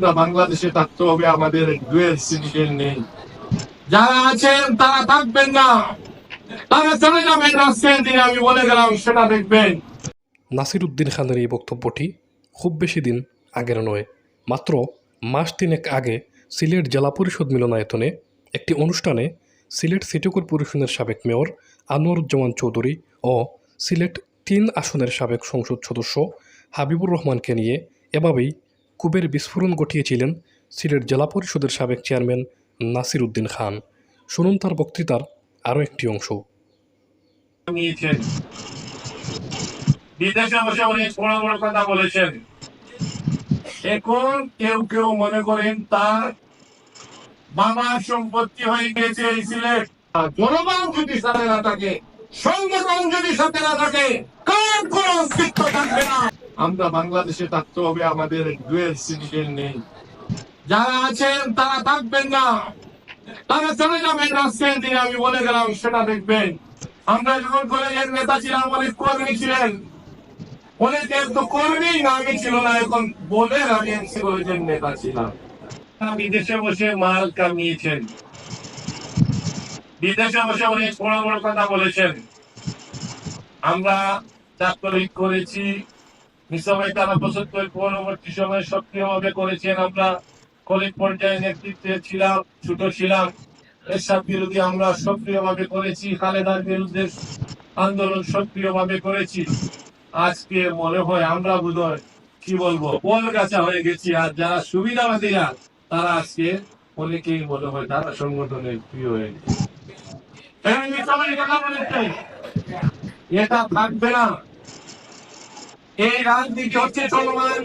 আমরা বাংলাদেশে থাকতে হবে, আমাদের ডুয়েল সিটিজেন নেই। যারা আছেন, তারা থাকবেন না। তারা চলে যাবেন রাস্তায় দিনে আমি বলে গেলাম সেটা দেখবেন। নাসির উদ্দিন খানের এই বক্তব্যটি খুব বেশি দিন আগের নয়, মাত্র মাস তিনেক আগে সিলেট জেলা পরিষদ মিলনায়তনে একটি অনুষ্ঠানে সিলেট সিটি কর্পোরেশনের সাবেক মেয়র আনোয়ারুজ্জামান চৌধুরী ও সিলেট তিন আসনের সাবেক সংসদ সদস্য হাবিবুর রহমানকে নিয়ে এভাবেই কুবের বিস্ফোরণ ঘটিয়েছিলেন সিলেট জেলা পরিষদের সাবেক চেয়ারম্যান নাসির উদ্দিন খান। শুনুন তার বক্তৃতার আরও একটি অংশ। বলেছেন এখন কেউ কেউ মনে করেন তার বাবার সম্পত্তি হয়ে গেছে এই সিলেট। জনগণ যদি সাথে না থাকে সংগঠন যদি সাথে না থাকে, কার কোন অস্তিত্ব আমরা বাংলাদেশে থাকতে হবে, আমাদের ডুয়েল সিটিজেন নেই। যারা আছেন, তারা থাকবেন না। তারা চলে যাবেন রাস্তায় দিনে আমি বলে গেলাম, সেটা দেখবেন। আমরা যখন কলেজের নেতা ছিলাম অনেক কর্মী ছিলেন অনেকের তো কর্মী আগে ছিল না, এখন বলে আমি এমসি কলেজের নেতা ছিলাম। বিদেশে বসে মাল কামিয়েছেন। বিদেশে বসে অনেক বড় বড় কথা বলেছেন। আমরা চাকরি করেছি নিঃসময় তারা পঁচাত্তর পরবর্তী সময় সক্রিয়ভাবে করেছেন। আমরা কলেজ পর্যায়ে নেতৃত্বে ছিলাম, ছোট ছিলাম। এরশাদ বিরোধী আমরা সক্রিয়ভাবে করেছি, খালেদার বিরুদ্ধে আন্দোলন সক্রিয়ভাবে করেছি। আজকে মনে হয় আমরা বোধহয়, কি বলব, বল গাছা হয়ে গেছি। আর যারা সুবিধাবাদীরা, তারা আজকে অনেকেই মনে হয় তারা সংগঠনের প্রিয় হয়ে গেছে। বলেছে। এটা থাকবে না। এই রাজনীতি হচ্ছে চলমান।